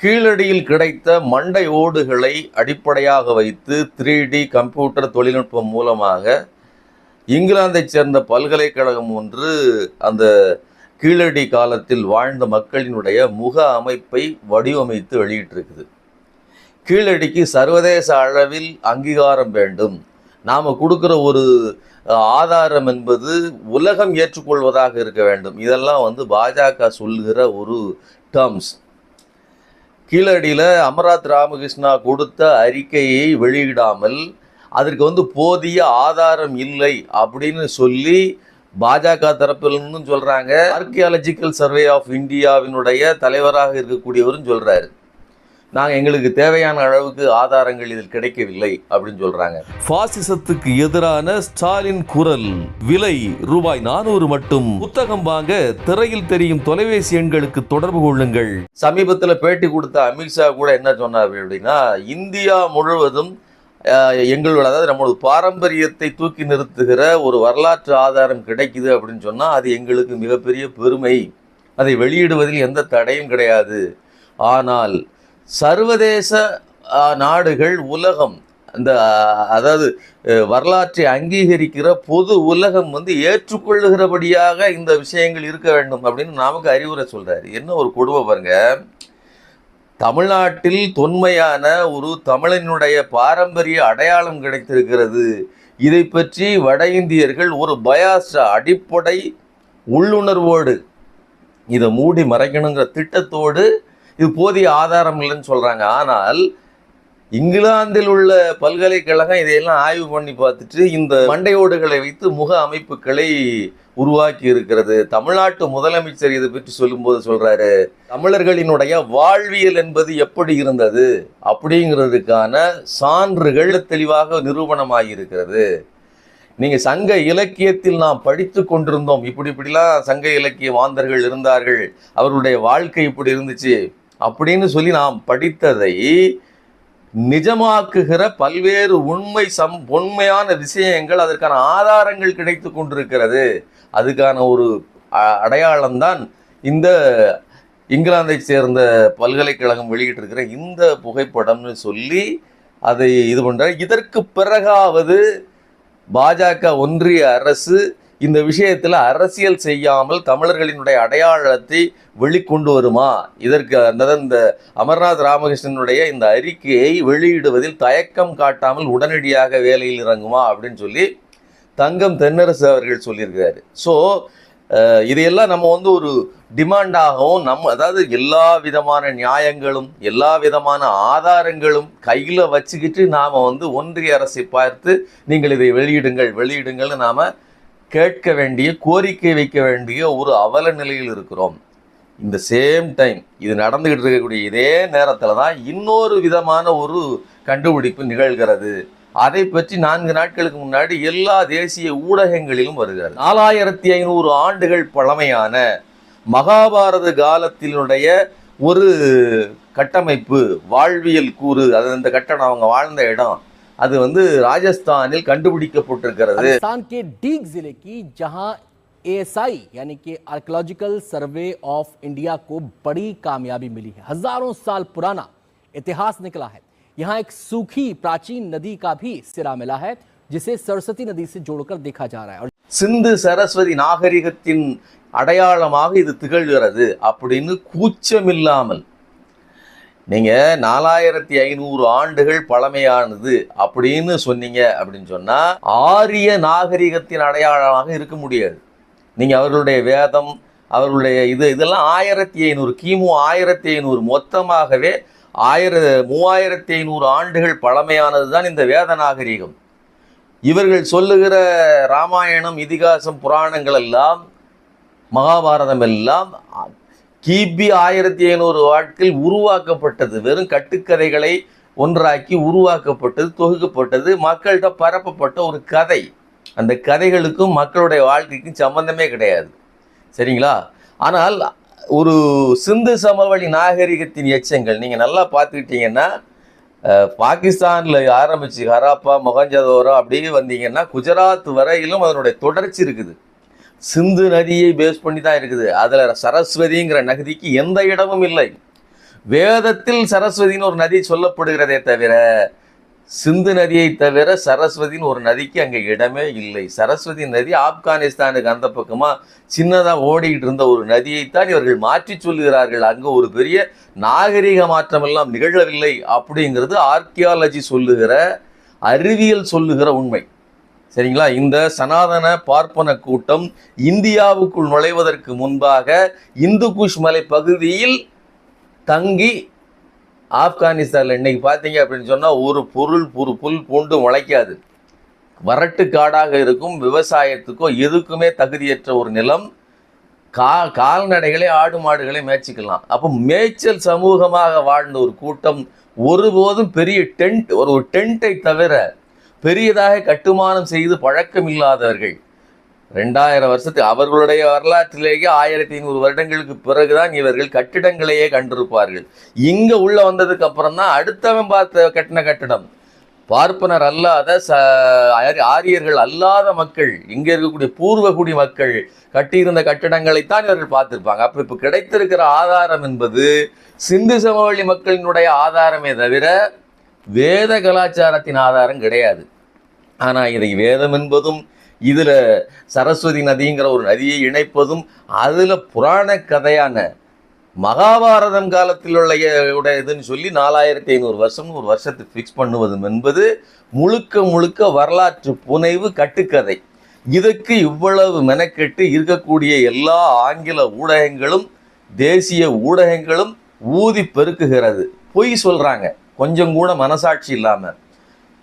கீழடியில் கிடைத்த மண்டை ஓடுகளை அடிப்படையாக வைத்து த்ரீ டி கம்ப்யூட்டர் தொழில்நுட்பம் மூலமாக இங்கிலாந்தைச் சேர்ந்த பல்கலைக்கழகம் ஒன்று அந்த கீழடி காலத்தில் வாழ்ந்த மக்களினுடைய முக அமைப்பை வடிவமைத்து வெளியிட்டிருக்குது. கீழடிக்கு சர்வதேச அளவில் அங்கீகாரம் வேண்டும். நாம் கொடுக்குற ஒரு ஆதாரம் என்பது உலகம் ஏற்றுக்கொள்வதாக இருக்க வேண்டும். இதெல்லாம் வந்து பாஜக சொல்கிற ஒரு டேர்ம்ஸ் கீழடியில் அமராத் ராமகிருஷ்ணா கொடுத்த அறிக்கையை வெளியிடாமல் அதற்கு வந்து போதிய ஆதாரம் இல்லை அப்படின்னு சொல்லி பாஜக தரப்பிலிருந்தும் சொல்கிறாங்க ஆர்கியாலஜிக்கல் சர்வே ஆஃப் இந்தியாவினுடைய தலைவராக இருக்கக்கூடியவரும் சொல்கிறாரு நாங்க எங்களுக்கு தேவையான அளவுக்கு ஆதாரங்கள் இதில் கிடைக்கவில்லை அப்படின்னு சொல்றாங்க. பாசிசத்துக்கு எதிரான ஸ்டாலின் குரல். விலை ரூபாய் நானூறு மட்டும். புத்தகம் வாங்க திரையில் தெரியும் தொலைபேசி எண்களுக்கு தொடர்பு கொள்ளுங்கள். சமீபத்தில் பேட்டி கொடுத்த அமித்ஷா கூட என்ன சொன்னார் அப்படின்னா இந்தியா முழுவதும் எங்களோட அதாவது நம்மளோட பாரம்பரியத்தை தூக்கி நிறுத்துகிற ஒரு வரலாற்று ஆதாரம் கிடைக்குது அப்படின்னு சொன்னால் அது எங்களுக்கு மிகப்பெரிய பெருமை. அதை வெளியிடுவதில் எந்த தடையும் கிடையாது. ஆனால் சர்வதேச நாடுகள் உலகம் அந்த அதாவது வரலாற்றை அங்கீகரிக்கிற பொது உலகம் வந்து ஏற்றுக்கொள்ளுகிறபடியாக இந்த விஷயங்கள் இருக்க வேண்டும் அப்படின்னு நமக்கு அறிவுரை சொல்கிறாரு என்ன ஒரு கொடுமை பாருங்க. தமிழ்நாட்டில் தொன்மையான ஒரு தமிழனுடைய பாரம்பரிய அடையாளம் கிடைத்திருக்கிறது. இதை பற்றி வட இந்தியர்கள் ஒரு பயாச அடிப்படை உள்ளுணர்வோடு இதை மூடி மறைக்கணுங்கிற திட்டத்தோடு இது போதிய ஆதாரம் இல்லைன்னு சொல்கிறாங்க ஆனால் இங்கிலாந்தில் உள்ள பல்கலைக்கழகம் இதையெல்லாம் ஆய்வு பண்ணி பார்த்துட்டு இந்த மண்டையோடுகளை வைத்து முக அமைப்புகளை உருவாக்கி இருக்கிறது. தமிழ்நாட்டு முதலமைச்சர் இதை பற்றி சொல்லும்போது சொல்கிறாரு தமிழர்களினுடைய வாழ்வியல் என்பது எப்படி இருந்தது? அப்படிங்கிறதுக்கான சான்றுகள் தெளிவாக நிரூபணமாகி இருக்கிறது. நீங்கள் சங்க இலக்கியத்தில் நாம் படித்து கொண்டிருந்தோம். இப்படி இப்படிலாம் சங்க இலக்கிய வாந்தர்கள் இருந்தார்கள். அவர்களுடைய வாழ்க்கை இப்படி இருந்துச்சு. அப்படின்னு சொல்லி நாம் படித்ததை நிஜமாக்குகிற பல்வேறு உண்மை சம் உண்மையான விஷயங்கள் அதற்கான ஆதாரங்கள் கிடைத்து கொண்டிருக்கிறது. அதுக்கான ஒரு அ- அடையாளம்தான் இந்த இங்கிலாந்தை சேர்ந்த பல்கலைக்கழகம் வெளியிட்டிருக்கிற இந்த புகைப்படம்னு சொல்லி அதை இது பண்ணுற இதற்கு பிறகாவது பாஜக ஒன்றிய அரசு இந்த விஷயத்தில் அரசியல் செய்யாமல் தமிழர்களினுடைய அடையாளத்தை வெளிக்கொண்டு வருமா? இதற்கு அந்த இந்த அமர்நாத் ராமகிருஷ்ணனுடைய இந்த அறிக்கையை வெளியிடுவதில் தயக்கம் காட்டாமல் உடனடியாக வேலையில் இறங்குமா அப்படின்னு சொல்லி தங்கம் தென்னரசு அவர்கள் சொல்லியிருக்கிறாரு. ஸோ இதையெல்லாம் நம்ம வந்து ஒரு டிமாண்டாகவும் நம்ம அதாவது எல்லா விதமான நியாயங்களும் எல்லா விதமான ஆதாரங்களும் கையில் வச்சுக்கிட்டு நாம் வந்து ஒன்றிய அரசை பார்த்து நீங்கள் இதை வெளியிடுங்கள் வெளியிடுங்கள்னு நாம் கேட்க வேண்டிய கோரிக்கை வைக்க வேண்டிய ஒரு அவல நிலையில் இருக்கிறோம். இந்த சேம் டைம் இது நடந்துகிட்டு இருக்கக்கூடிய இதே நேரத்தில் தான் இன்னொரு விதமான ஒரு கண்டுபிடிப்பு நிகழ்கிறது. அதை பற்றி நான்கு நாட்களுக்கு முன்னாடி எல்லா தேசிய ஊடகங்களிலும் வருகிறது. நாலாயிரத்தி ஐநூறு ஆண்டுகள் பழமையான மகாபாரத காலத்தினுடைய ஒரு கட்டமைப்பு வாழ்வியல் கூறு அது அந்த கட்டணம் அவங்க வாழ்ந்த இடம். அது வந்து ராஜஸ்தானில் கண்டுபிடிக்கப்பட்டிருக்கிறது राजस्थान के डीग जिले की जहां एएसआई यानी कि आर्कियोलॉजिकल सर्वे ऑफ इंडिया को बड़ी कामयाबी मिली है हजारों साल पुराना इतिहास निकला है यहां एक सूखी प्राचीन नदी का भी सिरा मिला है जिसे सरस्वती नदी से जोड़कर देखा जा रहा है और சிந்து சரஸ்வதி நாகரிகத்தின் அடையாளமாக இது திகழ்கிறது அப்படின்னு கூச்சமில்லாமல் நீங்கள் நாலாயிரத்தி ஐநூறு ஆண்டுகள் பழமையானது அப்படின்னு சொன்னீங்க அப்படின்னு சொன்னால் ஆரிய நாகரிகத்தின் அடையாளமாக இருக்க முடியாது. நீங்கள் அவர்களுடைய வேதம் அவர்களுடைய இது இதெல்லாம் ஆயிரத்தி ஐநூறு கிமு ஆயிரத்தி ஐநூறு மொத்தமாகவே ஆயிர மூவாயிரத்தி ஐநூறு ஆண்டுகள் பழமையானது தான் இந்த வேத நாகரிகம். இவர்கள் சொல்லுகிற ராமாயணம் இதிகாசம் புராணங்கள் எல்லாம் மகாபாரதம் எல்லாம் கிபி ஆயிரத்தி ஐநூறு வாட்கள் உருவாக்கப்பட்டது. வெறும் கட்டுக்கதைகளை ஒன்றாக்கி உருவாக்கப்பட்டது தொகுக்கப்பட்டது. மக்கள்கிட்ட பரப்பப்பட்ட ஒரு கதை. அந்த கதைகளுக்கும் மக்களுடைய வாழ்க்கைக்கும் சம்பந்தமே கிடையாது. சரிங்களா? ஆனால் ஒரு சிந்து சமவெளி நாகரிகத்தின் எச்சங்கள் நீங்கள் நல்லா பார்த்துக்கிட்டீங்கன்னா பாகிஸ்தானில் ஆரம்பித்து ஆரம்பிச்சு ஹராப்பா மொகஞ்சதோரோ அப்படியே வந்தீங்கன்னா குஜராத் வரையிலும் அதனுடைய தொடர்ச்சி இருக்குது. சிந்து நதியை பேஸ் பண்ணி தான் இருக்குது. அதில் சரஸ்வதிங்கிற நதிக்கு எந்த இடமும் இல்லை. வேதத்தில் சரஸ்வதின்னு ஒரு நதி சொல்லப்படுகிறதே தவிர சிந்து நதியை தவிர சரஸ்வதின்னு ஒரு நதிக்கு அங்கே இடமே இல்லை. சரஸ்வதி நதி ஆப்கானிஸ்தானுக்கு அந்த பக்கமாக சின்னதாக ஓடிக்கிட்டு இருந்த ஒரு நதியைத்தான் இவர்கள் மாற்றி சொல்லுகிறார்கள். அங்கே ஒரு பெரிய நாகரிக மாற்றம் எல்லாம் நிகழவில்லை அப்படிங்கிறது ஆர்கியாலஜி சொல்லுகிற அறிவியல் சொல்லுகிற உண்மை. சரிங்களா? இந்த சனாதன பார்ப்பன கூட்டம் இந்தியாவுக்குள் நுழைவதற்கு முன்பாக இந்து குஷ் மலை பகுதியில் தங்கி ஆப்கானிஸ்தானில் இன்னைக்கு பார்த்தீங்க அப்படின்னு சொன்னால் ஒரு பொருள் ஒரு புல் பூண்டு முளைக்காது. வறட்டு காடாக இருக்கும் விவசாயத்துக்கோ எதுக்குமே தகுதியற்ற ஒரு நிலம். கா கால்நடைகளை ஆடு மாடுகளை மேய்ச்சிக்கலாம். அப்போ மேய்ச்சல் சமூகமாக வாழ்ந்த ஒரு கூட்டம் ஒருபோதும் பெரிய டென்ட் ஒரு ஒரு டென்ட்டை தவிர பெரியதாக கட்டுமானம் செய்து பழக்கம் இல்லாதவர்கள். ரெண்டாயிரம் வருஷத்துக்கு அவர்களுடைய வரலாற்றிலேயே ஆயிரத்தி ஐநூறு வருடங்களுக்கு பிறகுதான் இவர்கள் கட்டிடங்களையே கண்டிருப்பார்கள். இங்கே உள்ள வந்ததுக்கு அப்புறம் தான் அடுத்தவன் பார்த்த கட்டின கட்டிடம். பார்ப்பனர் அல்லாத ச ஆரி- ஆரியர்கள் அல்லாத மக்கள் இங்கே இருக்கக்கூடிய பூர்வகுடி மக்கள் கட்டியிருந்த கட்டிடங்களைத்தான் இவர்கள் பார்த்துருப்பாங்க. அப்போ இப்போ கிடைத்திருக்கிற ஆதாரம் என்பது சிந்து சமவெளி மக்களினுடைய ஆதாரமே தவிர வேத கலாச்சாரத்தின் ஆதாரம் கிடையாது. ஆனால் இதை வேதம் என்பதும் இதில் சரஸ்வதி நதிங்கிற ஒரு நதியை இணைப்பதும் அதில் புராண கதையான மகாபாரதம் காலத்தில் உள்ள உடைய இதுன்னு சொல்லி நாலாயிரத்தி ஐநூறு வருஷம் ஒரு வருஷத்தை ஃபிக்ஸ் பண்ணுவதும் என்பது முழுக்க முழுக்க வரலாற்று புனைவு கட்டுக்கதை. இதுக்கு இவ்வளவு மெனக்கெட்டு இருக்கக்கூடிய எல்லா ஆங்கில ஊடகங்களும் தேசிய ஊடகங்களும் ஊதி பெருக்குகிறது. பொய் சொல்கிறாங்க கொஞ்சம் கூட மனசாட்சி இல்லாமல்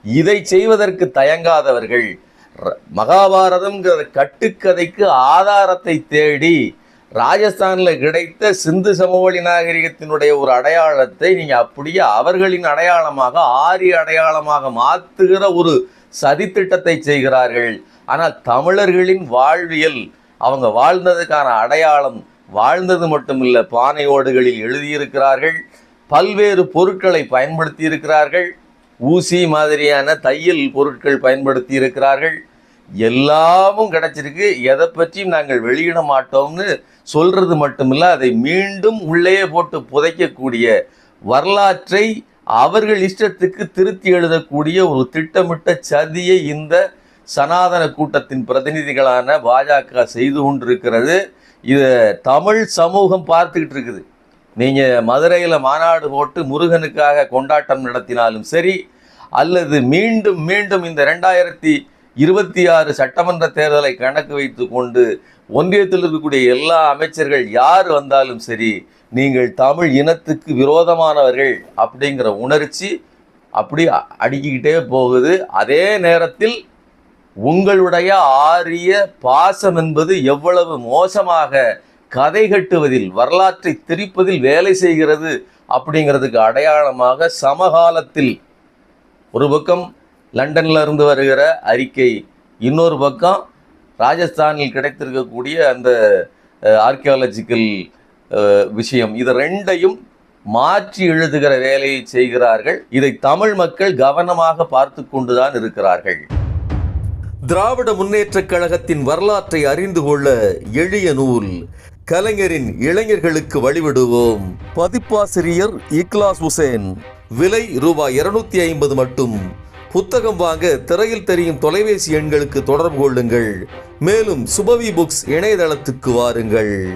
இதை செய்வதற்கு தயங்காதவர்கள் ர- மகாபாரதம்ங்கிற கட்டுக்கதைக்கு ஆதாரத்தை தேடி ராஜஸ்தானில் கிடைத்த சிந்து சமவெளி நாகரிகத்தினுடைய ஒரு அடையாளத்தை நீங்கள் அப்படியே அவர்களின் அடையாளமாக ஆரிய அடையாளமாக மாற்றுகிற ஒரு சதித்திட்டத்தை செய்கிறார்கள். ஆனால் தமிழர்களின் வாழ்வியல் அவங்க வாழ்ந்ததுக்கான அடையாளம் வாழ்ந்தது மட்டுமில்லை பானை ஓடுகளில் எழுதியிருக்கிறார்கள். பல்வேறு பொருட்களை பயன்படுத்தி இருக்கிறார்கள் ஊசி மாதிரியான தையல் பொருட்கள் பயன்படுத்தி இருக்கிறார்கள் எல்லாமும் கிடைச்சிருக்கு. எதை பற்றியும் நாங்கள் வெளியிட மாட்டோம்னு சொல்கிறது மட்டுமில்ல அதை மீண்டும் உள்ளே போட்டு புதைக்கக்கூடிய வரலாற்றை அவர்கள் இஷ்டத்துக்கு திருத்தி எழுதக்கூடிய ஒரு திட்டமிட்ட சதியை இந்த சனாதன கூட்டத்தின் பிரதிநிதிகளான பாஜக செய்து கொண்டிருக்கிறது. இதை தமிழ் சமூகம் பார்த்துக்கிட்டு இருக்குது. நீங்கள் மதுரையில் மாநாடு போட்டு முருகனுக்காக கொண்டாட்டம் நடத்தினாலும் சரி அல்லது மீண்டும் மீண்டும் இந்த ரெண்டாயிரத்தி இருபத்தி ஆறு சட்டமன்ற தேர்தலை கணக்கு வைத்து கொண்டு ஒன்றியத்தில் இருக்கக்கூடிய எல்லா அமைச்சர்கள் யார் வந்தாலும் சரி நீங்கள் தமிழ் இனத்துக்கு விரோதமானவர்கள் அப்படிங்கிற உணர்ச்சி அப்படி அடுக்கிக்கிட்டே போகுது. அதே நேரத்தில் உங்களுடைய ஆரிய பாசம் என்பது எவ்வளவு மோசமாக கதை கட்டுவதில் வரலாற்றை திரிப்பதில் வேலை செய்கிறது அப்படிங்கிறதுக்கு அடையாளமாக சமகாலத்தில் ஒரு பக்கம் லண்டன்ல இருந்து வருகிற அறிக்கை இன்னொரு பக்கம் ராஜஸ்தானில் கிடைத்திருக்கக்கூடிய அந்த ஆர்கியாலஜிக்கல் விஷயம். இது ரெண்டையும் மாற்றி எழுதுகிற வேலையை செய்கிறார்கள். இதை தமிழ் மக்கள் கவனமாக பார்த்து கொண்டுதான் இருக்கிறார்கள். திராவிட முன்னேற்றக் கழகத்தின் வரலாற்றை அறிந்து கொள்ள எளிய நூல். கலைஞரின் இளைஞர்களுக்கு வழிவிடுவோம். பதிப்பாசிரியர் இக்லாஸ் ஹுசேன் விலை ரூபாய் இருநூத்தி ஐம்பது மட்டும். புத்தகம் வாங்க திரையில் தெரியும் தொலைபேசி எண்களுக்கு தொடர்பு கொள்ளுங்கள். மேலும் சுபவி புக்ஸ் இணையதளத்துக்கு வாருங்கள்.